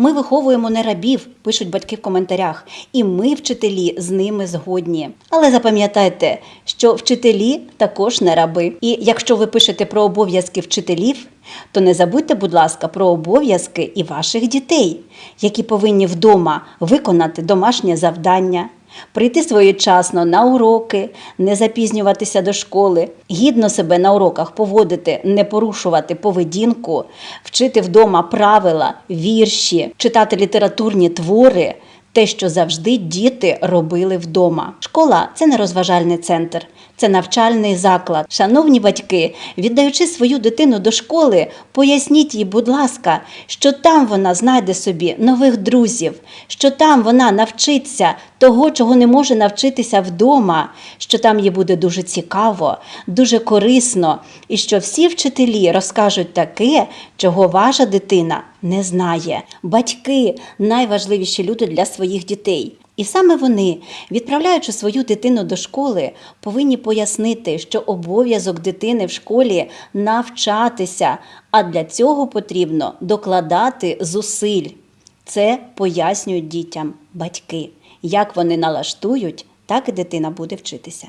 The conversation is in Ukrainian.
Ми виховуємо не рабів, пишуть батьки в коментарях, і ми, вчителі, з ними згодні. Але запам'ятайте, що вчителі також не раби. І якщо ви пишете про обов'язки вчителів, то не забудьте, будь ласка, про обов'язки і ваших дітей, які повинні вдома виконати домашнє завдання. Прийти своєчасно на уроки, не запізнюватися до школи, гідно себе на уроках поводити, не порушувати поведінку, вчити вдома правила, вірші, читати літературні твори. Те, що завжди діти робили вдома. Школа це не розважальний центр, це навчальний заклад. Шановні батьки, віддаючи свою дитину до школи, поясніть їй, будь ласка, що там вона знайде собі нових друзів, що там вона навчиться того, чого не може навчитися вдома, що там їй буде дуже цікаво, дуже корисно, і що всі вчителі розкажуть таке, чого ваша дитина не знає. Батьки найважливіші люди для своїх дітей. І саме вони, відправляючи свою дитину до школи, повинні пояснити, що обов'язок дитини в школі навчатися, а для цього потрібно докладати зусиль. Це пояснюють дітям батьки. Як вони налаштують, так і дитина буде вчитися.